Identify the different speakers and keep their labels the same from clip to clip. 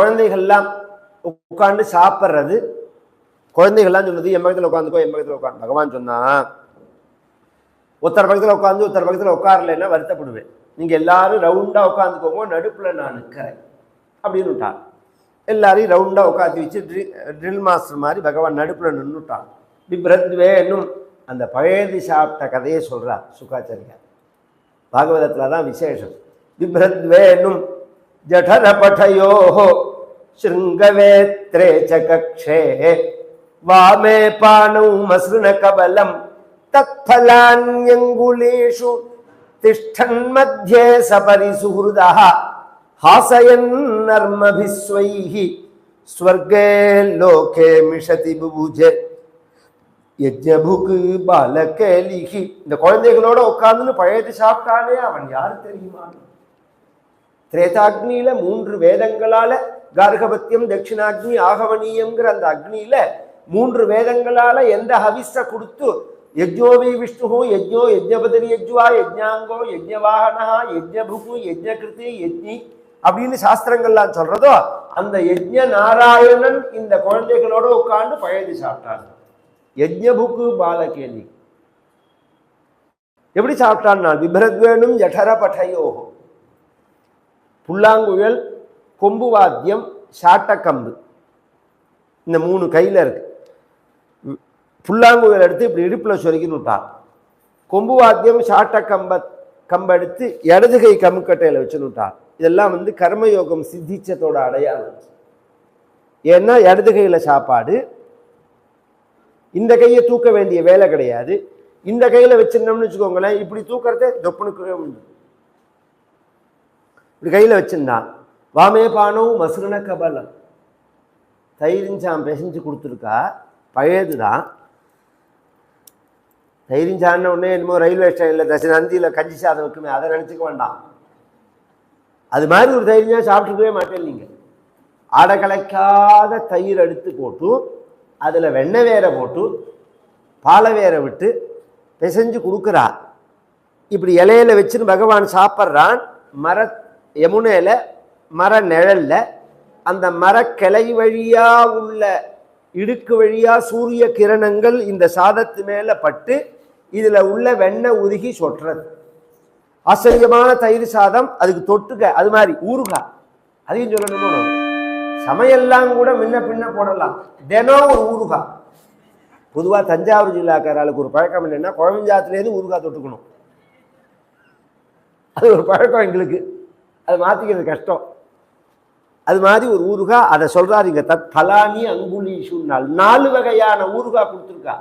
Speaker 1: குழந்தைகள்லாம் உட்காந்து சாப்பிட்றது. குழந்தைகள்லாம் சொல்லுது என் பக்கத்தில் உட்காந்துக்கோ என் பக்கத்தில் உட்காந்து. பகவான் சொன்னான் ஒருத்தர் பக்கத்தில் உட்காந்து ஒருத்தர் பக்கத்தில் உட்காரலைன்னா வருத்தப்படுவேன். நீங்கள் எல்லாரும் ரவுண்டாக உட்காந்துக்கோங்க நடுப்புல நான் நிற்கிறேன் அப்படின்னு விட்டார் எல்லாரையும் ரவுண்டாக உட்காந்து வச்சு ட்ரி ட்ரில் மாஸ்டர் மாதிரி பகவான் நடுப்புல நின்றுட்டான் பிப்ரத்வேனும் அந்த பழையது சாப்பிட்ட கதையை சொல்கிறார் சுகாச்சாரியார். பாகவதத்தில் தான் விசேஷம். பிப்ரத்வேனும் శృంగవేత్రే చ కక్షే వామే పాణౌ మసృణ కబలం తత్ఫలాన్యంగుళేషు తిష్టన్మధ్యే సపరి సుహృద హాసయన్నర్మభిస్వై స్వర్గే లోకే మిషతి బుభుజే. யஜ்ஞபுக்கு பலகலிகி இந்த குழந்தைகளோட உட்கார்ந்து பழையது சாப்பிட்டாலே அவன் யாரு தெரியுமா திரேதாக்னியில மூன்று வேதங்களால கார்கபத்தியம் தட்சிணாக்னி ஆகவனீயம்ங்கிற அந்த அக்னியில மூன்று வேதங்களால எந்த ஹவிஸ கொடுத்து யஜ்ஜோவி விஷ்ணு யஜ்ஞோ யஜ்ஞபதரி யஜ்வா யஜ்ஞாங்கோ யஜ்ஞவாகனா யஜ்ஞபுகு யஜ்ஞகிருதி யஜ்னி அப்படின்னு சாஸ்திரங்கள்லாம் சொல்றதோ அந்த யஜ்ஞ நாராயணன் இந்த குழந்தைகளோட உட்காந்து பழையது சாப்பிட்டான். யஜ்ஞபுக்கு பாலகேலி எப்படி சாப்பிட்டான்னா விபரத்வேனும் ஜடர பட்டையோகோ புல்லாங்குழல் கொம்பு வாத்தியம் சாட்டக்கம்பு இந்த மூணு கையில் இருக்கு. ம், புல்லாங்குழல் எடுத்து இப்படி இடுப்பில் சொருகின்னு விட்டார் கொம்பு வாத்தியம் சாட்டக்கம்ப கம்பெடுத்து இடது கை கம்முக்கட்டையில் வச்சுன்னு விட்டார் இதெல்லாம் வந்து கர்மயோகம் சித்திச்சதோட அடையாளம். ஏன்னா இடது கையில் சாப்பாடு இந்த கையை தூக்க வேண்டிய வேலை கிடையாது. இந்த கையில் வச்சிருந்தோம்னு வச்சுக்கோங்களேன் இப்படி தூக்கிறதே தொப்புனுக்கு இப்படி கையில் வச்சுருந்தான் வாமே பானவும் மசுரண கபலம் தயிரிஞ்சான் பிசைஞ்சு கொடுத்துருக்கா பழையது தான் தயிரிஞ்சான உடனே என்னமோ ரயில்வே ஸ்டேஷனில் தச நந்தியில் கஞ்சி சாதம் வைக்குமே அதை நினச்சிக்க வேண்டாம். அது மாதிரி ஒரு தயிரிஞ்சா சாப்பிட்டுக்கவே மாட்டேன் நீங்கள் ஆடை கலைக்காத தயிர் எடுத்து போட்டு அதில் வெண்ணெய் வேற போட்டு பாலை வேற விட்டு பிசைஞ்சு கொடுக்குறா. இப்படி இலையில வச்சுன்னு பகவான் சாப்பிட்றான் மர யமுனையில் மர நிழல்ல அந்த மரக்கிளை வழியா உள்ள இடுக்கு வழியா சூரிய கிரணங்கள் இந்த சாதத்து மேல பட்டு இதுல உள்ள வெண்ணெய் உருகி சொட்டுறது ஆச்சரியமான தயிர் சாதம் அதுக்கு தொட்டுக்க அது மாதிரி ஊறுகாய். அதையும் சொல்லணுமோ? சமையல்லாம் கூட முன்ன பின்ன போடலாம். தினம் ஒரு ஊறுகாய். பொதுவாக தஞ்சாவூர் ஜில்லாக்காரர்களுக்கு ஒரு பழக்கம் என்னன்னா குழம்பஞ்சாத்துலேருந்து ஊறுகாய் தொட்டுக்கணும். அது ஒரு பழக்கம் எங்களுக்கு. அது மாற்றிக்கிறது கஷ்டம். அது மாதிரி ஒரு ஊறுகாய் அதை சொல்கிறாரு இங்கே தத் தலானி அங்குலீஷுன்னால் நாலு வகையான ஊறுகாய் கொடுத்துருக்கா.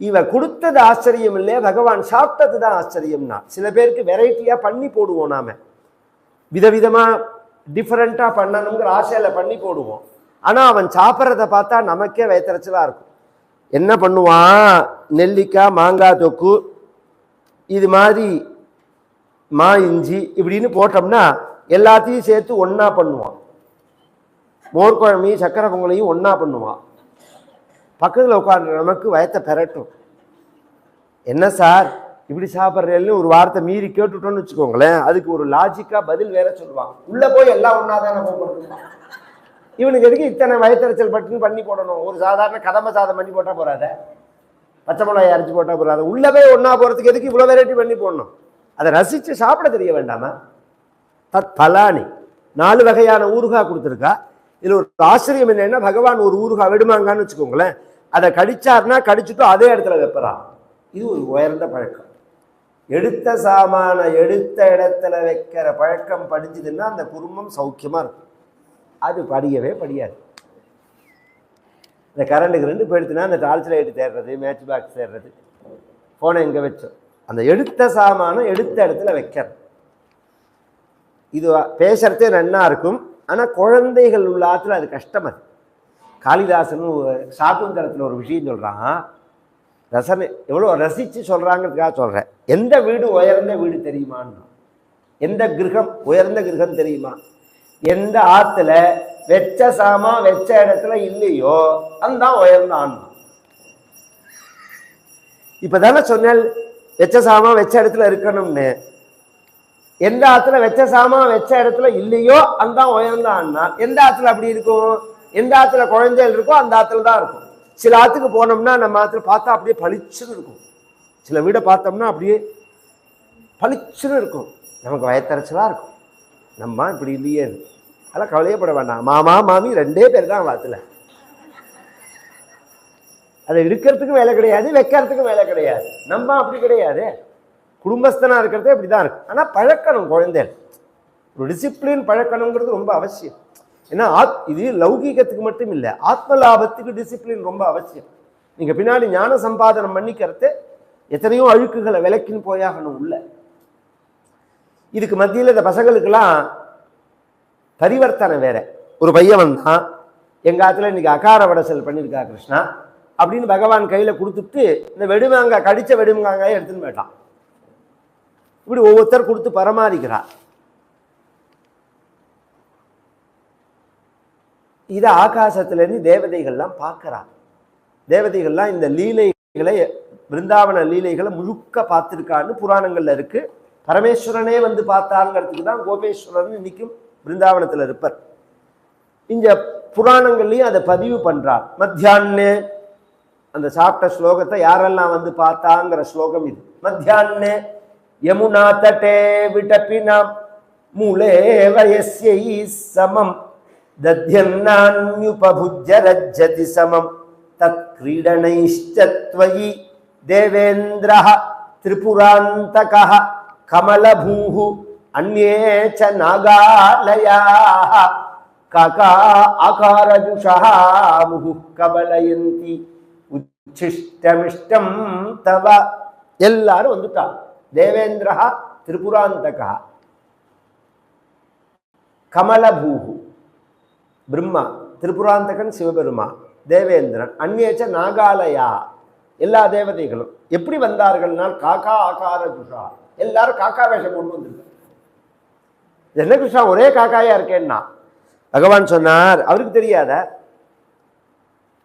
Speaker 1: இவ கொடுத்தது ஆச்சரியம் இல்லையா? பகவான் சாப்பிட்டது தான் ஆச்சரியம்னா. சில பேருக்கு வெரைட்டியாக பண்ணி போடுவோம் நாம. விதவிதமாக டிஃப்ரெண்ட்டாக பண்ணணுங்கிற ஆசையில் பண்ணி போடுவோம். ஆனால் அவன் சாப்பிட்றத பார்த்தா நமக்கே வயத்தறிச்சலா இருக்கும். என்ன பண்ணுவான்? நெல்லிக்காய் மாங்காய் தொக்கு இது மாதிரி மா இஞ்சி இப்படின்னு போட்டோம்னா எல்லாத்தையும் சேர்த்து ஒன்றா பண்ணுவான் மோர் குழம்பையும் சக்கரை பொங்கலையும் ஒன்றா பண்ணுவான் பக்கத்தில் உட்காந்து நமக்கு வயத்தை பெறட்டும் என்ன சார் இப்படி சாப்பிட்றேன்னு ஒரு வார்த்தை மீறி கேட்டுட்டோம்னு வச்சுக்கோங்களேன் அதுக்கு ஒரு லாஜிக்காக பதில் வேற சொல்லுவான். உள்ளே போய் எல்லாம் ஒன்றா தானே போகணும் இவனுக்கு எதுக்கு இத்தனை வயத்தறிச்சல் பட்டுன்னு பண்ணி போடணும்? ஒரு சாதாரண கதம்ப சாதம் பண்ணி போட்டால் போறாத? பச்சை மிளகாய் அரைச்சி போட்டால் போகாத உள்ளே போய் ஒன்றா போகிறதுக்கு எதுக்கு இவ்வளோ வெரைட்டி பண்ணி போடணும்? அதை ரசித்து சாப்பிட தெரிய வேண்டாமா? தத் பலானி. நாலு வகையான ஊறுகாய் கொடுத்துருக்கா. இதில் ஒரு ஆச்சரியம் என்னன்னா பகவான் ஒரு ஊருகா விடுமாங்கன்னு வச்சுக்கோங்களேன். அதை கடிச்சார்னா கடிச்சுட்டு அதே இடத்துல வைப்பறா. இது ஒரு உயர்ந்த பழக்கம். எடுத்த சாமான எடுத்த இடத்துல வைக்கிற பழக்கம் படிஞ்சதுன்னா அந்த குடும்பம் சௌக்கியமாக இருக்கும். அது படியவே படியாது. இந்த கரண்ட்டுக்கு ரெண்டு போயிடுச்சுன்னா அந்த டார்ச் லைட்டு தேடுறது மேட்ச் பாக்ஸ் தேடுறது ஃபோனை எங்கே வச்சோம். அந்த எடுத்த சாமானம் எடுத்த இடத்துல வைக்கிறது இது பேசுகிறதே நன்னா இருக்கும். ஆனால் குழந்தைகள் உள்ள ஆற்றுல அது கஷ்டம் அது. காளிதாசன் சாக்குந்தரத்தில் ஒரு விஷயம் சொல்கிறான் ரசனை எவ்வளோ ரசித்து சொல்கிறாங்கிறதுக்காக சொல்கிறேன் எந்த வீடு உயர்ந்த வீடு தெரியுமான்னு. எந்த கிரகம் உயர்ந்த கிரகம் தெரியுமா? எந்த ஆற்றுல வெச்ச சாமா வெச்ச இடத்துல இல்லையோ அந்த உயர்ந்த ஆன்மா இப்பதானே சொன்னேன் வெச்ச சாமா வெச்ச இடத்துல இருக்கணும்னு. எந்த ஆத்துல வச்ச சாமான் வச்ச இடத்துல இல்லையோ அந்த உயர்ந்தான்னா எந்த ஆத்துல அப்படி இருக்கும்? எந்த ஆத்துல குழந்தைகள் இருக்கோ அந்த ஆத்துல தான் இருக்கும். சில ஆத்துக்கு போனோம்னா நம்ம ஆத்துல பார்த்தா அப்படியே பளிச்சுன்னு இருக்கும். சில வீடை பார்த்தோம்னா அப்படியே பளிச்சுன்னு இருக்கும். நமக்கு வயத்தரைச்சலாக இருக்கும். நம்ம இப்படி இல்லையே. அதெல்லாம் கவலையப்பட வேண்டாம் மாமா மாமி ரெண்டே பேர் தான் வாத்துல அதை இருக்கிறதுக்கும் வேலை கிடையாது வைக்கிறதுக்கும் வேலை கிடையாது. நம்ம அப்படி கிடையாது. குடும்பஸ்தனாக இருக்கிறதே இப்படி தான் இருக்கு. ஆனால் பழக்கணும் குழந்தைகள் ஒரு டிசிப்ளின் பழக்கணுங்கிறது ரொம்ப அவசியம். ஏன்னா ஆத் இது லௌகீகத்துக்கு மட்டும் இல்லை ஆத்ம லாபத்துக்கு டிசிப்ளின் ரொம்ப அவசியம். நீங்கள் பின்னாடி ஞான சம்பாதனம் பண்ணிக்கிறது எத்தனையோ அழுக்குகளை விளக்கின்னு போயாகணும் உள்ள. இதுக்கு மத்தியில் இந்த பசங்களுக்கெல்லாம் பரிவர்த்தனை வேற. ஒரு பையன் வந்தான் எங்கள் ஆத்துல இன்னைக்கு அகார வடசல் பண்ணியிருக்கா கிருஷ்ணா? அப்படின்னு பகவான் கையில் கொடுத்துட்டு இந்த வெடுமாங்காய் கடித்த வெடுமாங்காயை எடுத்துன்னு போயிட்டான். இப்படி ஒவ்வொருத்தர் கொடுத்து பரமாறிக்கிறார் இதை ஆகாசத்திலேருந்து தேவதைகள்லாம் பார்க்கறா தேவதைகள்லாம் இந்த லீலைகளை பிருந்தாவன லீலைகளை முழுக்க பார்த்துருக்கான்னு புராணங்கள்ல இருக்கு. பரமேஸ்வரனே வந்து பார்த்தாங்கிறதுக்கு தான் கோபேஸ்வரன் இன்னைக்கும் பிருந்தாவனத்தில் இருப்பார். இந்த புராணங்கள்லையும் அதை பதிவு பண்றார். மத்தியான்னு அந்த சாப்பிட்ட ஸ்லோகத்தை யாரெல்லாம் வந்து பார்த்தாங்கிற ஸ்லோகம் இது. மத்தியான்னு యమునా తటే విటపిన మూలే వయస్యై సమం. దధ్యన్నాన్యుపభుజ్య రజ్జతి సమం. తత్క్రీడనైశ్చత్వయి దేవేంద్ర త్రిపురాంతక కమలభూ అన్యే చ నాగాలయా. కాకా ఆకారజుష ముహు కబలయంతి ಉಚ್ಛಿಷ್ಟಮಿಷ್ಟಂ ತವ ಎಲ್ಲರೂ ಒಂದು தேவேந்திரா திரிபுராந்தகா கமலபூகு பிரம்மா திரிபுராந்தகன் சிவபெருமா தேவேந்திரன் அந்நேச்ச நாகாலயா. எல்லா தேவதைகளும் எப்படி வந்தார்கள்னால் காக்கா ஆகார குஷா. எல்லாரும் காக்கா வேஷம் கொண்டு வந்திருக்காங்க. என்ன கிருஷ்ணா ஒரே காக்காயா இருக்கேன்னா. பகவான் சொன்னார் அவருக்கு தெரியாத.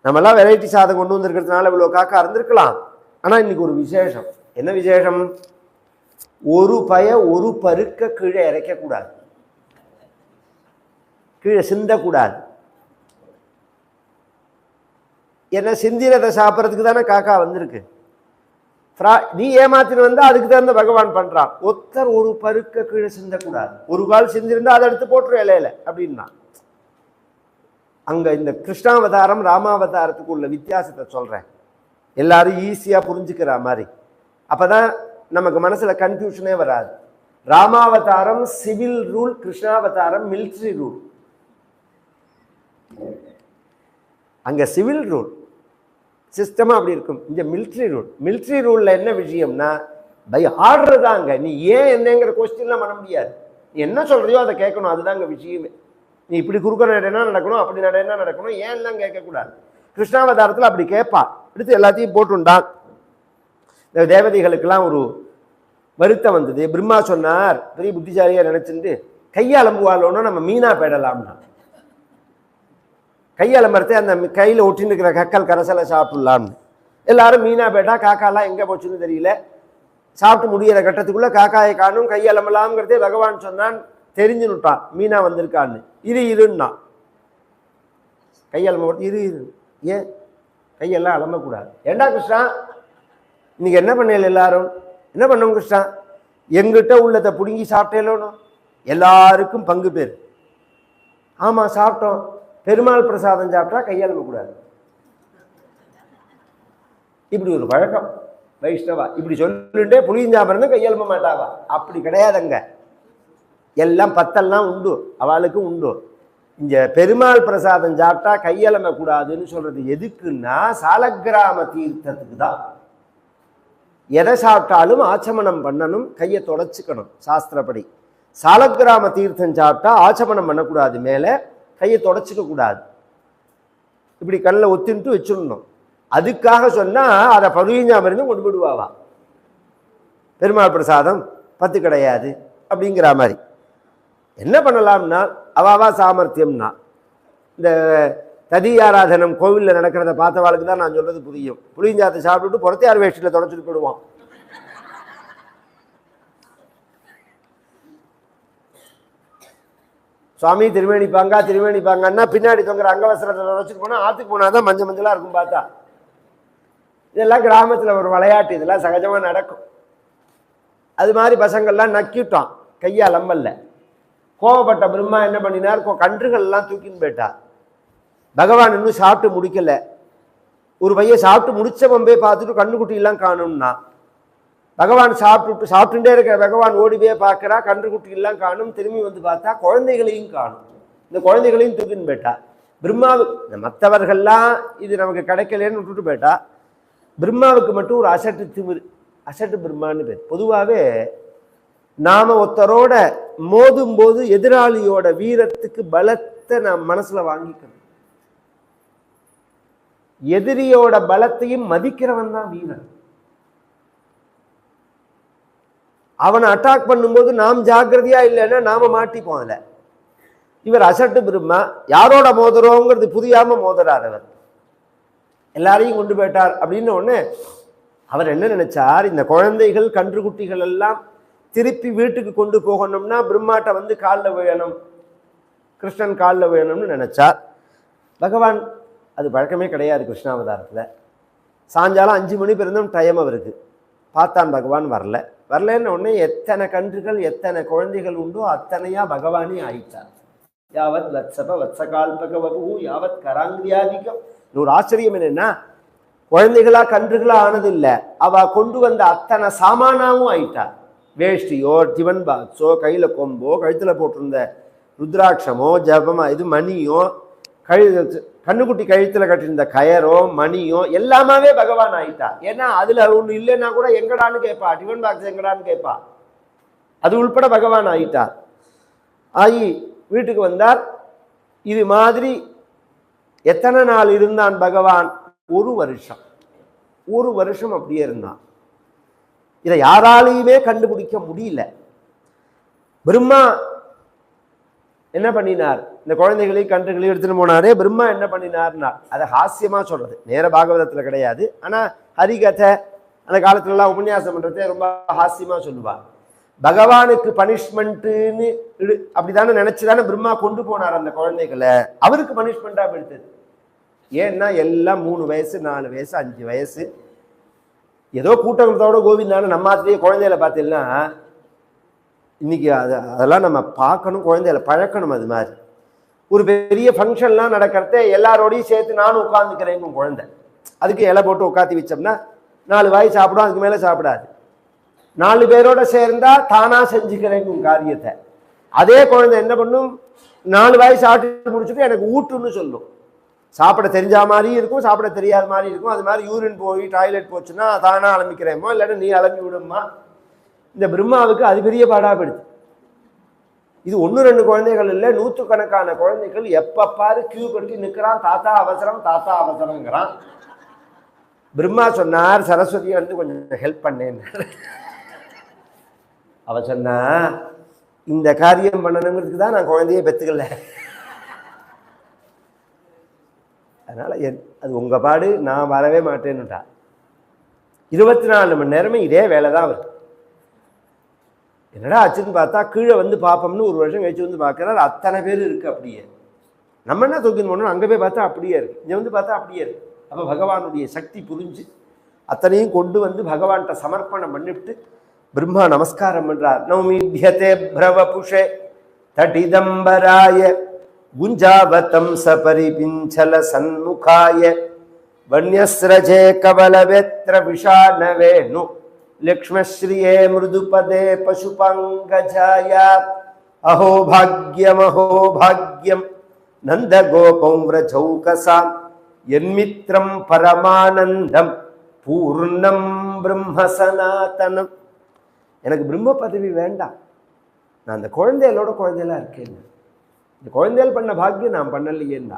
Speaker 1: நம்மெல்லாம் வெரைட்டி சாதம் கொண்டு வந்திருக்கிறதுனால இவ்வளோ காக்கா இருந்திருக்கலாம். ஆனால் இன்னைக்கு ஒரு விசேஷம். என்ன விசேஷம்? ஒரு பய ஒரு பருக்க கீழே இறைக்கக்கூடாது. கீழே சிந்தக்கூடாது. ஏன்னா சிந்தினதை சாப்பிட்றதுக்கு தானே காக்கா வந்திருக்கு. நீ ஏமாத்தின்னு வந்தா அதுக்கு தகுந்த பகவான் பண்றான். ஒருத்தர் ஒரு பருக்க கீழே சிந்தக்கூடாது. ஒரு கால் சிந்திருந்தா அதை எடுத்து போட்டுரும் இலையில அப்படின்னா. அங்க இந்த கிருஷ்ணாவதாரம் ராமாவதாரத்துக்கு உள்ள வித்தியாசத்தை சொல்றேன். எல்லாரும் ஈஸியா புரிஞ்சுக்கிற மாதிரி. அப்பதான் நமக்கு மனசுல கன்ஃபியூஷனே வராது. ராமாவதாரம் சிவில் ரூல் கிருஷ்ணாவதாரம் மிலிட்ரி ரூல் அங்க சிவில் ரூல் சிஸ்டமா அப்படி இருக்கும். இங்க மிலிட்ரி ரூல் மிலிட்ரி ரூல்ல என்ன விஷயம்னா பை ஆர்டர் தாங்க நீ ஏன் என்னங்கிற கொஸ்டின்லாம் பண்ண முடியாது. நீ என்ன சொல்றியோ அதை கேட்கணும். அதுதாங்க விஷயமே. நீ இப்படி குறுக்க என்ன நடக்கணும்? அப்படி நடைனா நடக்கணும்? ஏன்லாம் கேட்கக்கூடாது. கிருஷ்ணாவதாரத்தில் அப்படி கேட்பா எடுத்து எல்லாத்தையும் போட்டுண்டான். இந்த தேவதைகளுக்கெல்லாம் ஒரு வருத்தம் வந்தது. பிரம்மா சொன்னார் பெரிய புத்திசாலியா நினைச்சிட்டு கையாளம்புவாளோன்னு நம்ம மீனா போயிடலாம்னா கையாளம்பரத்தை அந்த கையில் ஒட்டின்னு இருக்கிற கக்கல் கரசலை சாப்பிடலாம்னு. எல்லாரும் மீனா போயிட்டா காக்காலாம் எங்கே போச்சுன்னு தெரியல. சாப்பிட்டு முடிகிற கட்டத்துக்குள்ள காக்காயை காணும் கையலம்பலாம்ங்கிறதே பகவான் சொன்னான் தெரிஞ்சுன்னுட்டான் மீனா வந்திருக்கான்னு. இரு இருன்னா. கையாளம்பு இரு இரு. ஏன்? கையெல்லாம் அலம்பக்கூடாது. ஏண்டா கிருஷ்ணா? இன்றைக்கி என்ன பண்ணல எல்லாரும்? என்ன பண்ணோம் கிருஷ்ணா? எங்கிட்ட உள்ளதை பிடுங்கி சாப்பிட்டேலோனும் எல்லாருக்கும் பங்கு பேர். ஆமாம் சாப்பிட்டோம். பெருமாள் பிரசாதம் சாப்பிட்டா கையாளம்ப கூடாது. இப்படி ஒரு பழக்கம். வைஷ்ணவா இப்படி சொல்லுட்டே புளியஞ்சாமரம் கையெழுப்ப மாட்டாவா? அப்படி கிடையாதுங்க. எல்லாம் பத்தெல்லாம் உண்டு. அவளுக்கும் உண்டு. இந்த பெருமாள் பிரசாதம் சாப்பிட்டா கையெழும்ப கூடாதுன்னு சொல்றது எதுக்குன்னா சாலக்கிராம தீர்த்தத்துக்கு தான். எதை சாப்பிட்டாலும் ஆச்சமனம் பண்ணணும் கையை தொடச்சிக்கணும் சாஸ்திரப்படி. சாலக்கிராம தீர்த்தம் சாப்பிட்டா ஆச்சமனம் பண்ணக்கூடாது மேலே கையை தொடச்சிக்க கூடாது. இப்படி கண்ணில் ஒத்தின்ட்டு வச்சிடணும். அதுக்காக சொன்னால் அதை பருவிஞ்சாம இருந்து கொண்டு விடுவாவா பெருமாள் பிரசாதம் பத்து கிடையாது அப்படிங்கிற மாதிரி. என்ன பண்ணலாம்னா அவாவா சாமர்த்தியம்னா இந்த ததியாராதனம் கோவிலில் நடக்கிறத பார்த்தவாளுக்கு தான் நான் சொல்கிறது புரியும். புளிஞ்சாத்தை சாப்பிட்டுட்டு புறத்தையார் வேஷ்டியில் தொடச்சிட்டு போயிடுவான். சுவாமி திருவேணிப்பாங்க திருவேணிப்பாங்கன்னா பின்னாடி தொங்குற அங்கவசரத்தில் வச்சுட்டு போனால் ஆற்றுக்கு போனால் தான் மஞ்சள் மஞ்சளாக இருக்கும் பார்த்தா. இதெல்லாம் கிராமத்தில் ஒரு விளையாட்டு இதெல்லாம் சகஜமாக நடக்கும். அது மாதிரி பசங்கள்லாம் நக்கிட்டான் கையால் அம்மல்ல. கோவப்பட்ட பிரம்மா என்ன பண்ணினார்? கன்றுகள்லாம் தூக்கின்னு போயிட்டார் பகவான் இன்னும் சாப்பிட்டு முடிக்கல. ஒரு பையன் சாப்பிட்டு முடிச்ச பம்பே பார்த்துட்டு கண்ணுக்குட்டியெல்லாம் காணும்னா பகவான் சாப்பிட்டு சாப்பிட்டுட்டே இருக்கிற பகவான் ஓடி போய் பார்க்கறா கன்றுக்குட்டியெல்லாம் காணும் திரும்பி வந்து பார்த்தா குழந்தைகளையும் காணும். இந்த குழந்தைகளையும் தூக்கின்னு போயிட்டா. பிரம்மாவுக்கு மற்றவர்கள்லாம் இது நமக்கு கிடைக்கலன்னு விட்டுட்டு போயிட்டா. பிரம்மாவுக்கு மட்டும் ஒரு அசட்டு திமிரு அசட்டு பிரம்மான்னு பேர். பொதுவாகவே நாம் ஒருத்தரோட மோதும் போது எதிராளியோட வீரத்துக்கு பலத்தை நாம் மனசில் வாங்கிக்கணும். எதிரியோட பலத்தையும் மதிக்கிறவன் தான் வீரன். அவனை அட்டாக் பண்ணும்போது நாம் ஜாக்கிரதையா இல்லைன்னா நாம மாட்டிப்போம் அதில். இவர் அசட்டு பிரம்மா யாரோட மோதுறோங்கிறது புரியாம மோதுறார் அவர். எல்லாரையும் கொண்டு போயிட்டார் அப்படின்னு ஒன்று அவர் என்ன நினைச்சார்? இந்த குழந்தைகள் கன்றுக்குட்டிகள் எல்லாம் திருப்பி வீட்டுக்கு கொண்டு போகணும்னா பிரம்மாட்ட வந்து காலில் விழணும். கிருஷ்ணன் காலில் விழணும்னு நினைச்சார். பகவான் அது பழக்கமே கிடையாது கிருஷ்ணாவதாரத்தில். சாயங்காலம் அஞ்சு மணி பிறந்தும் டைம் அவருக்கு. பார்த்தான் பகவான் வரல. வரலன்னு உடனே எத்தனை கன்றுகள் எத்தனை குழந்தைகள் உண்டோ அத்தனையா பகவானே ஆயிட்டார். யாவத் வத்சப வத்சகால்பக வபு யாவத் கராங்கிரியாதிக்கம் இன்னொரு ஒரு ஆச்சரியம் என்னன்னா குழந்தைகளா கன்றுகளா ஆனது இல்லை அவ கொண்டு வந்த அத்தனை சாமானாவும் ஆயிட்டார். வேஷ்டியோ டிவன் பாக்ஸோ கையில கொம்போ கழுத்துல போட்டிருந்த ருத்ராட்சமோ ஜபமா இது மணியோ கழு கண்ணுக்குட்டி கழுத்தில் கட்டியிருந்த கயரோ மணியோ எல்லாமே பகவான் ஆயிட்டா. ஏன்னா அதில் ஒன்று இல்லைன்னா கூட எங்கடான்னு கேட்பா. டிஃபன் பாக்ஸ் எங்கடான்னு கேட்பா. அது உள்பட பகவான் ஆயிட்டார் ஆகி வீட்டுக்கு வந்தார். இது மாதிரி எத்தனை நாள் இருந்தான் பகவான்? ஒரு வருஷம். ஒரு வருஷம் அப்படியே இருந்தான். இதை யாராலையுமே கண்டுபிடிக்க முடியல. பிரம்மா என்ன பண்ணினார்? இந்த குழந்தைகளையும் கன்றுகளையும் எடுத்துட்டு போனாரே பிரம்மா என்ன பண்ணினார்னா அதை ஹாஸ்யமாக சொல்றது. நேர பாகவதத்தில் கிடையாது. ஆனால் ஹரிகதை அந்த காலத்துலலாம் உபன்யாசம் பண்ணுறதே ரொம்ப ஹாஸ்யமாக சொல்லுவார் பகவானுக்கு பனிஷ்மெண்ட்டுன்னு அப்படிதானே நினைச்சுதானே பிரம்மா கொண்டு போனார் அந்த குழந்தைகளை. அவருக்கு பனிஷ்மெண்ட்டாக எடுத்தது ஏன்னா எல்லாம் மூணு வயசு நாலு வயசு அஞ்சு வயசு. ஏதோ கூட்டத்தோட கோவிந்தான நம்மாத்திலேயே குழந்தைகளை பார்த்தீங்கன்னா இன்றைக்கி அது அதெல்லாம் நம்ம பார்க்கணும் குழந்தைகளை பழக்கணும் அது மாதிரி. ஒரு பெரிய ஃபங்க்ஷன்லாம் நடக்கிறத எல்லாரோடையும் சேர்த்து நானும் உட்காந்துக்கிறேங்க குழந்தை. அதுக்கு இலை போட்டு உட்காந்து வச்சோம்னா நாலு வாய் சாப்பிடும் அதுக்கு மேலே சாப்பிடாது. நாலு பேரோட சேர்ந்தா தானாக செஞ்சுக்கிறேங்க உன் காரியத்தை. அதே குழந்தை என்ன பண்ணும்? நாலு வாய் சாப்பிட்டு முடிச்சுட்டு எனக்கு ஊட்டுன்னு சொல்லும். சாப்பிட தெரிஞ்ச மாதிரியும் இருக்கும் சாப்பிட தெரியாத மாதிரி இருக்கும். அது மாதிரி யூரின் போய் டாய்லெட் போச்சுன்னா தானாக அலம்பிக்கிறேமோ இல்லைன்னா நீ அலம்பி விடுமா இந்த பிரம்மாவுக்கு அது பெரிய பாடாப்படுது இது ஒன்று ரெண்டு குழந்தைகள் இல்லை நூற்றுக்கணக்கான குழந்தைகள் எப்போ பாரு கியூ கட்டி நிற்கிறான் தாத்தா அவசரம் தாத்தா அவசரங்கிறான் பிரம்மா சொன்னார் சரஸ்வதி வந்து கொஞ்சம் ஹெல்ப் பண்ணேன் அவ சொன்னா இந்த காரியம் பண்ணணுங்கிறதுக்கு தான் நான் குழந்தையே பெற்றுக்கல அதனால் அது உங்கள் பாடு நான் வரவே மாட்டேன்னுட்டா. இருபத்தி நாலு மணி நேரமே இதே வேலை தான் வருது. என்னடா ஆச்சுன்னு பார்த்தா கீழே வந்து பார்ப்போம்னு ஒரு வருஷம் கழிச்சு வந்து பார்க்குறாரு. அத்தனை பேர் இருக்குது அப்படியே. நம்ம என்ன தூக்கின்னு போனோம் அங்கே போய் பார்த்தா அப்படியே இருக்குது இங்கே வந்து பார்த்தா அப்படியே இருக்குது அப்போ பகவானுடைய சக்தி புரிஞ்சு அத்தனையும் கொண்டு வந்து பகவான்கிட்ட சமர்ப்பணம் பண்ணிவிட்டு பிரம்மா நமஸ்காரம் பண்ணுறார் நௌமிபியதே பிரவ புஷே தடிதம்பராய குஞ்சாவதம் சபரிபிஞ்சல சன்முகாய வன்யஸ்ரஜே கவலவேத்திர விஷானவேனு லக்ஷ்மஸ்ரீயே மிருதுபதே பசுபங்கஜாய அஹோ பாக்யம் அஹோ பாக்யம் நந்தகோபம் விரஜௌகசாம் என்மித்திரம் பரமானந்தம் பூர்ணம் பிரம்ம சனாதனம் எனக்கு பிரம்ம பதவி வேண்டாம். நான் அந்த குழந்தைகளோட குழந்தையெல்லாம் இருக்கேன். இந்த குழந்தைகள் பண்ண பாக்கியம் நான் பண்ணலையேன்னா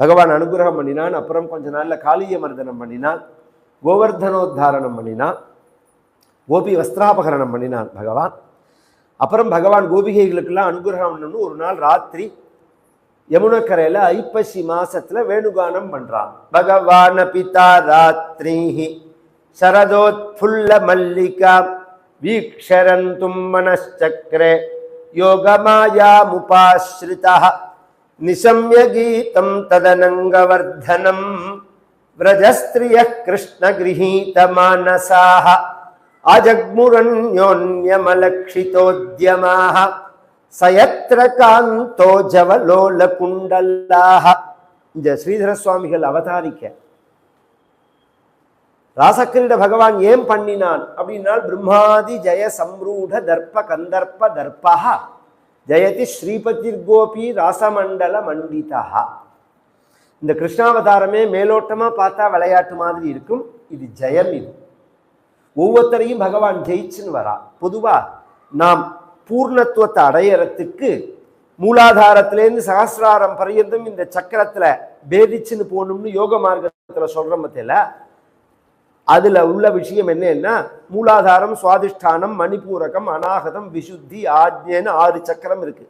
Speaker 1: பகவான் அனுகிரகம் பண்ணினான். அப்புறம் கொஞ்ச நாளில் காளிய மர்தனம் பண்ணினான். கோவர்தனோத்தாரணம் பண்ணினான். கோபி வஸ்திராபகரணம் பண்ணினான் பகவான். அப்புறம் பகவான் கோபிகைகளுக்கெல்லாம் அனுகிரகம் பண்ணணும். ஒரு நாள் ராத்திரி யமுனக்கரையில் ஐப்பசி மாசத்தில் வேணுகானம் பண்ணுறான் பகவான பிதா ராத்ரி சரதோத்ஃபுல்ல மல்லிகா வீக்ஷரந்தும் மனச்சக்கரே யோகமாயாமுபாஸ்ரிதா நிசம்ய கீதம் ததனங்கவர்தனம். விரஜஸ்திரிய கிருஷ்ணகிரகீத மானசாக अजग्मुरन्योन्यमलक्षितोद्यमाः स यत्र कान्तो जवलोलकुण्डलाः இந்த ஸ்ரீதர சுவாமிகள் அவதாரிக்க ராசக்கிரீட பகவான் ஏன் பண்ணினான் அப்படின்னால் பிரம்மாதி ஜெய சம்ரூட தர்ப்ப கந்தர்ப்ப தர்ப்பா ஜெயதி ஸ்ரீபதிர் கோபி ராசமண்டல மண்டிதா இந்த கிருஷ்ணாவதாரமே மேலோட்டமா பார்த்தா விளையாட்டு மாதிரி இருக்கும் இது ஜெயம் இது ஒவ்வொருத்தரையும் பகவான் ஜெயிச்சுன்னு வரா. பொதுவா நாம் பூர்ணத்துவத்தை அடையறத்துக்கு மூலாதாரத்திலேருந்து சகசிராரம் பரியந்தும் இந்த சக்கரத்துல பேதிச்சுன்னு போகணும்னு யோக மார்க்கத்துல சொல்ற மத்தியில அதுல உள்ள விஷயம் என்னன்னா மூலாதாரம் சுவாதிஷ்டானம் மணிபூரகம் அநாகதம் விசுத்தி ஆஜ்யன்னு ஆறு சக்கரம் இருக்கு.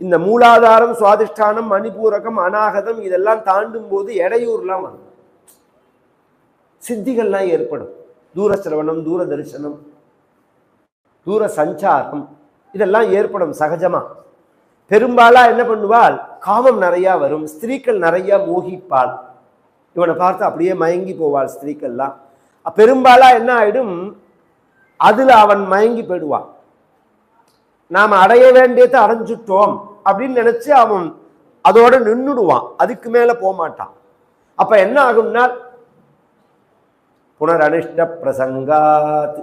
Speaker 1: இந்த மூலாதாரம் சுவாதிஷ்டானம் மணிபூரகம் அநாகதம் இதெல்லாம் தாண்டும் போது இடையூர்லாம் வரும். சித்திகள்லாம் ஏற்படும். தூர சிரவணம் தூர தரிசனம் தூர சஞ்சாரம் இதெல்லாம் ஏற்படும் சகஜமா? பெரும்பாலாக என்ன பண்ணுவாள்? காமம் நிறையா வரும் ஸ்திரீக்கள் நிறையா மோகிப்பாள். இவனை பார்த்து அப்படியே மயங்கி போவாள் ஸ்திரீக்கள்லாம். பெரும்பாலாக என்ன ஆயிடும்? அதில் அவன் மயங்கி போயிடுவான். நாம் அடைய வேண்டியதை அடைஞ்சுட்டோம் அப்படின்னு நினச்சி அவன் அதோடு நின்றுடுவான் அதுக்கு மேலே போக மாட்டான் என்ன ஆகும்னா புனரனிஷ்ட பிரசங்காத்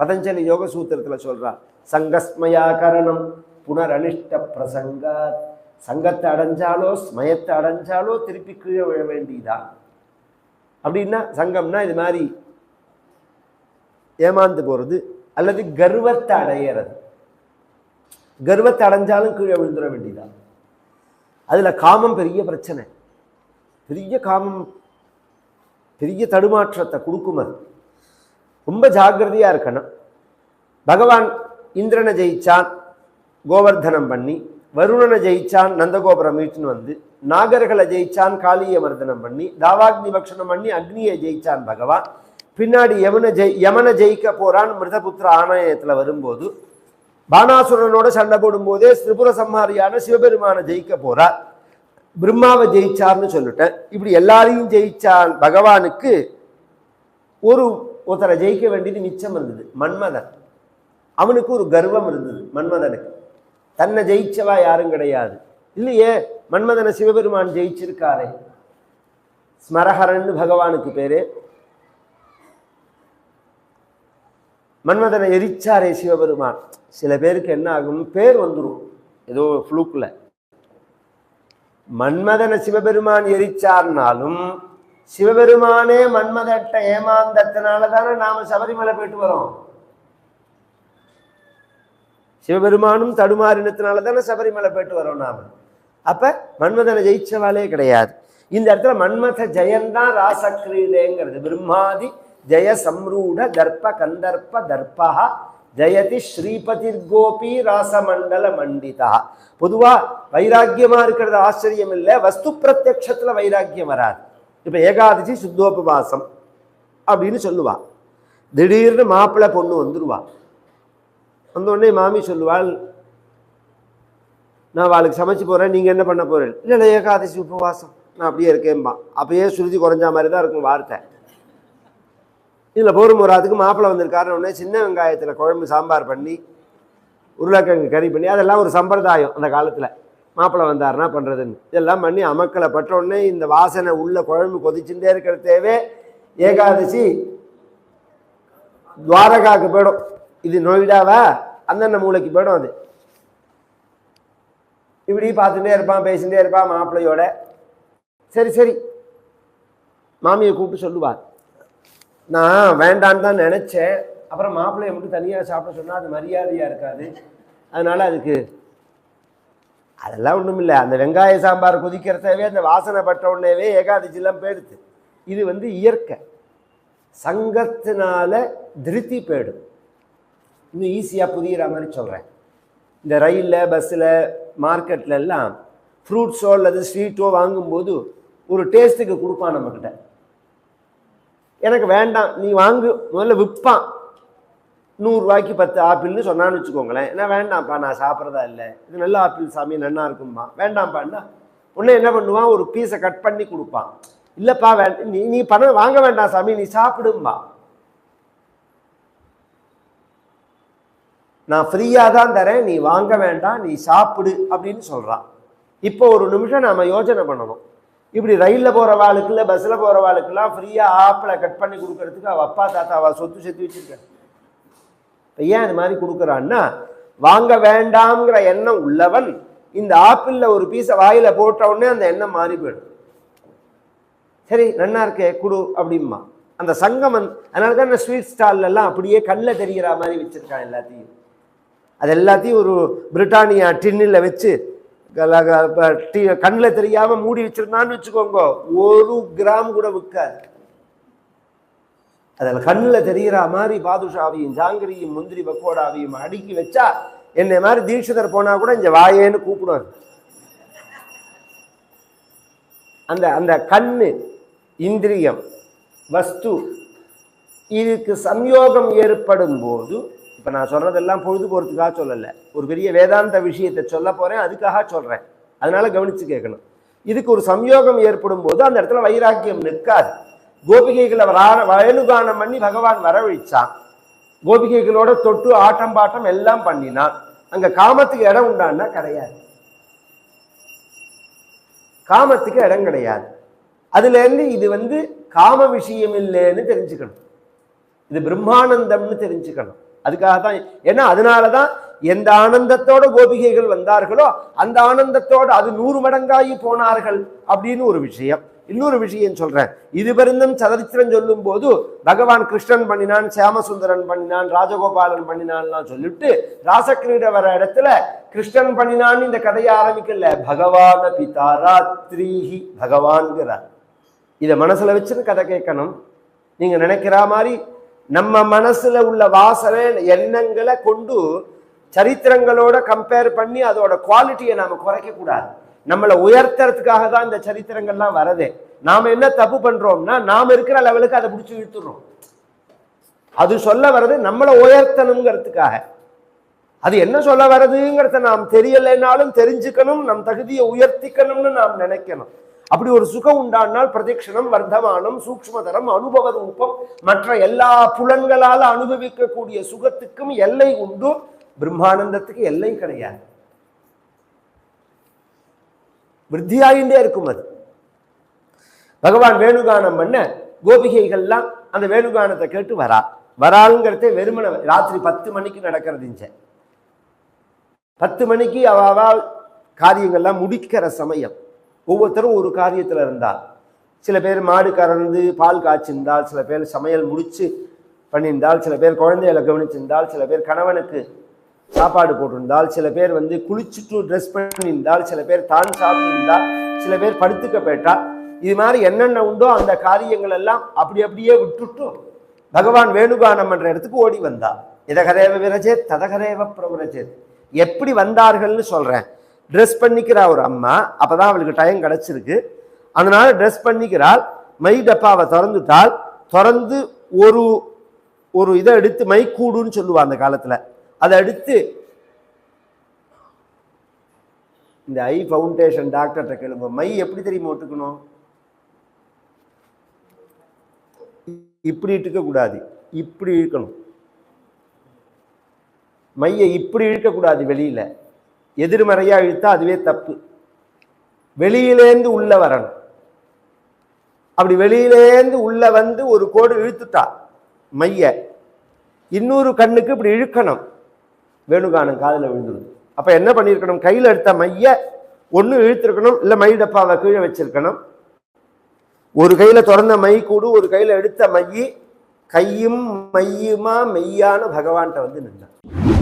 Speaker 1: பதஞ்சலி யோக சூத்திரத்தில் சொல்கிறார் சங்கஸ்மயா கரணம் புனரனிஷ்ட பிரசங்காத் சங்கத்தை அடைஞ்சாலோ ஸ்மயத்தை அடைஞ்சாலோ திருப்பி கீழே விழ வேண்டியதா? அப்படின்னா சங்கம்னா இது மாதிரி ஏமாந்து போகிறது அல்லது கர்வத்தை அடையிறது. கர்வத்தை அடைஞ்சாலும் கீழே விழுந்துட வேண்டியதா? அதில் காமம் பெரிய பிரச்சனை. பெரிய காமம் பெரிய தடுமாற்றத்தை கொடுக்கும் அது. ரொம்ப ஜாகிரதையாக இருக்கணும். பகவான் இந்திரனை ஜெயிச்சான் கோவர்தனம் பண்ணி வருணனை ஜெயிச்சான் நந்தகோபுரம் மீட்டுன்னு வந்து நாகர்களை ஜெயிச்சான் காளிய மர்தனம் பண்ணி தாவாக்னி பக்ஷணம் பண்ணி அக்னியை ஜெயிச்சான் பகவான். பின்னாடி யமனை ஜெய் யமனை ஜெயிக்க போறான் மிருதபுத்திர ஆணையத்தில் வரும்போது பானாசுரனோட சண்டை போடும்போதே திரிபுர சம்ஹாரியான சிவபெருமானை ஜெயிக்க போறார். பிரம்மாவை ஜெயிச்சார்னு சொல்லிட்டேன். இப்படி எல்லாரையும் ஜெயிச்சான் பகவானுக்கு ஒரு ஒருத்தரை ஜெயிக்க வேண்டியது மிச்சம் இருந்தது மன்மதன். அவனுக்கு ஒரு கர்வம் இருந்தது மன்மதனுக்கு. தன்னை ஜெயிச்சவா யாரும் கிடையாது. இல்லையே மன்மதனை சிவபெருமான் ஜெயிச்சிருக்காரே. ஸ்மரஹரன்னு பகவானுக்கு பேரு. மன்மதனை எரிச்சாரே சிவபெருமான். சில பேருக்கு என்ன ஆகும் பேர் வந்துடும் ஏதோ ஃப்ளூக்கில் மன்மதனை சிவபெருமான் எரிச்சார்னாலும் சிவபெருமானே மன்மதட்ட ஏமாந்தத்தினால தானே நாம சபரிமலை போயிட்டு வரோம். சிவபெருமானும் தடுமாறினத்தினால தானே சபரிமலை போயிட்டு வரோம் நாம. அப்ப மன்மதனை ஜெயிச்சவாளே கிடையாது. இந்த இடத்துல மன்மத ஜெயந்தான் ராசக்கிரீடேங்கிறது பிரம்மாதி ஜெய சம்ரூட தர்ப்ப கந்தர்ப்ப தர்ப்பா ஜெயதி ஸ்ரீபதிர் கோபி ராசமண்டல மண்டிதா. பொதுவா வைராக்கியமா இருக்கிறது ஆச்சரியம் இல்லை வஸ்து பிரத்யக்ஷத்துல வைராக்கியம் வராது. இப்ப ஏகாதசி சுத்தோபவாசம் அப்படின்னு சொல்லுவா. திடீர்னு மாப்பிள்ளை பொண்ணு வந்துருவா. வந்தோடனே மாமி சொல்லுவாள் நான் அவளுக்கு சமைச்சு போறேன் நீங்க என்ன பண்ண போறேன் இல்லை ஏகாதசி உபவாசம். நான் அப்படியே இருக்கேன்பா. அப்பயே சுருதி குறைஞ்ச மாதிரி தான் இருக்கும் வார்த்தை. இதில் போரும் போராதுக்கு மாப்பிள்ளை வந்திருக்காருன்னு உடனே சின்ன வெங்காயத்தில் குழம்பு சாம்பார் பண்ணி உருளைக்கிழங்கு கறி பண்ணி அதெல்லாம் ஒரு சம்பிரதாயம் அந்த காலத்தில். மாப்பிள்ளை வந்தார்னா பண்ணுறதுன்னு இதெல்லாம் பண்ணி அமக்களை பட்டோடனே இந்த வாசனை உள்ள குழம்பு கொதிச்சுட்டே இருக்கிறதேவே ஏகாதசி துவாரகாவுக்கு போயிடும். இது நொய்டாவா? அந்தந்த மூளைக்கு போயிடும் அது. இப்படி பார்த்துட்டே இருப்பான் பேசிகிட்டே இருப்பான் மாப்பிள்ளையோட. சரி சரி. மாமியை கூப்பிட்டு சொல்லுவார். நான் வேண்டான்னு தான் நினச்சேன். அப்புறம் மாப்பிள்ளையை மட்டும் தனியாக சாப்பிட சொன்னால் அது மரியாதையாக இருக்காது. அதனால் அதுக்கு அதெல்லாம் ஒன்றும் இல்லை அந்த வெங்காய சாம்பார் கொதிக்கிறதவே அந்த வாசனை பட்ட உடனேவே ஏகாதசிலாம் போயிடுது. இது வந்து இயற்கை. சங்கத்தினால திருப்தி போயிடும். இன்னும் ஈஸியாக புரிகிற மாதிரி சொல்கிறேன் இந்த ரயிலில் பஸ்ஸில் மார்க்கெட்ல எல்லாம் ஃப்ரூட்ஸோ அல்லது ஸ்வீட்டோ வாங்கும்போது ஒரு டேஸ்ட்டுக்கு கொடுப்பான் நம்மக்கிட்ட எனக்கு வேண்டாம் நீ வாங்கு. முதல்ல விற்பான் நூறுரூவாய்க்கு பத்து ஆப்பிள்னு சொன்னான்னு வச்சுக்கோங்களேன். என்ன வேண்டாம்ப்பா நான் சாப்பிட்றதா இல்லை. இது நல்ல ஆப்பிள் சாமி நன்னா இருக்கும்மா. வேண்டாம்ப்பான்னா உடனே என்ன பண்ணுவான்? ஒரு பீஸை கட் பண்ணி கொடுப்பான். இல்லைப்பா வே நீ நீ பணம் வாங்க வேண்டாம் சாமி நீ சாப்பிடும்பா. நான் ஃப்ரீயாக தான் தரேன் நீ வாங்க வேண்டாம் நீ சாப்பிடு அப்படின்னு சொல்கிறான் இப்போ ஒரு நிமிஷம் நாம் யோசனை பண்ணணும். இப்படி ரயிலில் போகிற வாளுக்கு இல்லை பஸ்ஸில் போகிற வாளுக்கெல்லாம் ஃப்ரீயாக ஆப்பில் கட் பண்ணி கொடுக்கறதுக்கு அவள் அப்பா தாத்தா அவள் சொத்து சேர்த்து வச்சுருக்காரு இப்போ ஏன் இது மாதிரி கொடுக்குறான்னா வாங்க வேண்டாம்ங்கிற எண்ணம் உள்ளவன் இந்த ஆப்பிளில் ஒரு பீஸை வாயில் போட்ட உடனே அந்த எண்ணம் மாறி போயிடும். சரி நன்னா இருக்கே குடு அப்படிம்மா அந்த சங்கமன் அதனால தான் இந்த ஸ்வீட் ஸ்டால்லாம் அப்படியே கண்ணில் தெரிகிற மாதிரி வச்சுருக்கான் எல்லாத்தையும். அது எல்லாத்தையும் ஒரு பிரிட்டானியா டின்னில் வச்சு கண்ணில் தெரியாம மூடி வச்சிருந்தான்னு வச்சுக்கோங்க. ஒரு கிராம் கூட விற்காது அதில் கண்ணில் தெரிகிற மாதிரி பாதுஷாவையும் ஜாங்கிரியும் முந்திரி பக்கோடாவையும் அடுக்கி வச்சா என்னை மாதிரி தீட்சிதர் போனால் கூட இங்கே வாயேன்னு கூப்பிடுவார். அந்த அந்த கண்ணு இந்திரியம் வஸ்து இதுக்கு சம்யோகம் ஏற்படும் போது இப்போ நான் சொல்கிறதெல்லாம் பொழுது போகிறதுக்காக சொல்லலை. ஒரு பெரிய வேதாந்த விஷயத்தை சொல்ல போகிறேன் அதுக்காக சொல்கிறேன் அதனால கவனித்து கேட்கணும். இதுக்கு ஒரு சம்யோகம் ஏற்படும் போது அந்த இடத்துல வைராக்கியம் நிற்காது. கோபிகைகளை வர வயலுகானம் பண்ணி பகவான் வரவழிச்சான். கோபிகைகளோட தொட்டு ஆட்டம் பாட்டம் எல்லாம் பண்ணினான். அங்க காமத்துக்கு இடம் உண்டான்னா கிடையாது. காமத்துக்கு இடம் கிடையாது. அதுல இருந்து இது வந்து காம விஷயம் இல்லைன்னு தெரிஞ்சுக்கணும். இது பிரம்மானந்தம்னு தெரிஞ்சுக்கணும். அதுக்காக தான் ஏன்னா அதனால தான் எந்த ஆனந்தத்தோட கோபிகைகள் வந்தார்களோ அந்த ஆனந்தத்தோடு அது நூறு மடங்காகி போனார்கள் அப்படின்னு ஒரு விஷயம். இன்னொரு விஷயம் சொல்றேன். இது பெருந்தும் சதரித்திரம் சொல்லும் போது பகவான் கிருஷ்ணன் பண்ணினான் சியாமசுந்தரன் பண்ணினான் ராஜகோபாலன் பண்ணினான்லாம் சொல்லிட்டு ராசக்கிரீட வர இடத்துல கிருஷ்ணன் பண்ணினான்னு இந்த கதையை ஆரம்பிக்கல. பகவான பிதா ராத்ரீஹி பகவான்கிறார். இதை மனசுல வச்சுன்னு கதை கேட்கணும். நீங்க நினைக்கிற மாதிரி நம்ம மனசுல உள்ள வாசனை எண்ணங்களை கொண்டு சரித்திரங்களோட கம்பேர் பண்ணி அதோட குவாலிட்டியை நாம குறைக்க கூடாது. நம்மளை உயர்த்துறதுக்காக தான் இந்த சரித்திரங்கள்லாம் வரதே. நாம என்ன தப்பு பண்றோம்னா நாம இருக்கிற லெவலுக்கு அதை பிடிச்சி இழுத்துறோம். அது சொல்ல வர்றது நம்மளை உயர்த்தணுங்கிறதுக்காக. அது என்ன சொல்ல வர்றதுங்கிறத நாம் தெரியலைனாலும் தெரிஞ்சுக்கணும் நம் தகுதியை உயர்த்திக்கணும்னு நாம் நினைக்கணும். அப்படி ஒரு சுகம் உண்டானால் பிரதட்சணம் வர்த்தமானம் சூக்ஷ்மதரம் அனுபவ ரூபம் மற்ற எல்லா புலன்களால் அனுபவிக்கக்கூடிய சுகத்துக்கும் எல்லை உண்டு. பிரம்மானந்தத்துக்கு எல்லை கிடையாது. விருத்தியாயின்றே இருக்கும் அது. பகவான் வேணுகானம் பண்ண கோபிகைகள்லாம் அந்த வேணுகானத்தை கேட்டு வரா. வராளுங்கிறதே வெறுமனை ராத்திரி பத்து மணிக்கு நடக்கிறது பத்து மணிக்கு அவ காரியங்கள்லாம் முடிக்கிற சமயம். ஒவ்வொருத்தரும் ஒரு காரியத்தில் இருந்தால் சில பேர் மாடு கறந்து பால் காய்ச்சிருந்தால் சில பேர் சமையல் முடித்து பண்ணியிருந்தால் சில பேர் குழந்தைகளை கவனிச்சிருந்தால் சில பேர் கணவனுக்கு சாப்பாடு போட்டிருந்தால் சில பேர் வந்து குளிச்சுட்டு ட்ரெஸ் பண்ணியிருந்தால் சில பேர் தான் சாப்பிட்டிருந்தால் சில பேர் படுத்துக்க போயிட்டால் இது மாதிரி என்னென்ன உண்டோ அந்த காரியங்கள் எல்லாம் அப்படி அப்படியே விட்டுட்டும் பகவான் வேணுகானம் என்ற இடத்துக்கு ஓடி வந்தார். இதகரேவ விரஜேத் ததகரேவ பிரபுரஜே எப்படி வந்தார்கள்னு சொல்கிறேன் ட்ரெஸ் பண்ணிக்கிறா ஒரு அம்மா. அப்போதான் அவளுக்கு டைம் கிடச்சிருக்கு. அதனால ட்ரெஸ் பண்ணிக்கிறாள் மை டப்பாவை திறந்துட்டால் திறந்து ஒரு ஒரு இதை எடுத்து மை கூடுன்னு சொல்லுவாள் அந்த காலத்தில். அதை எடுத்து இந்த ஐ ஃபவுண்டேஷன் டாக்டர்கிட்ட கேளுங்க. மை எப்படி தெரியுமா ஒட்டுக்கணும்? இப்படி இட்டுக்கக்கூடாது இப்படி இழுக்கணும். மையை இப்படி இழுக்கக்கூடாது வெளியில். எதிர்மறையா இழுத்தா அதுவே தப்பு. வெளியிலேந்து உள்ள வரணும். அப்படி வெளியிலேந்து உள்ள வந்து ஒரு கோடு இழுத்துட்டா மைய. இன்னொரு கண்ணுக்கு இப்படி இழுக்கணும். வேணுகானம் காதுல விழுந்துருது. அப்ப என்ன பண்ணியிருக்கணும்? கையில எடுத்த மைய ஒண்ணு இழுத்திருக்கணும். இல்ல மை டப்பாவை கீழே வச்சிருக்கணும். ஒரு கையில திறந்த மை கூடு ஒரு கையில எடுத்த மையி கையும் மையுமா மெய்யான பகவான்கிட்ட வந்து நின்றான்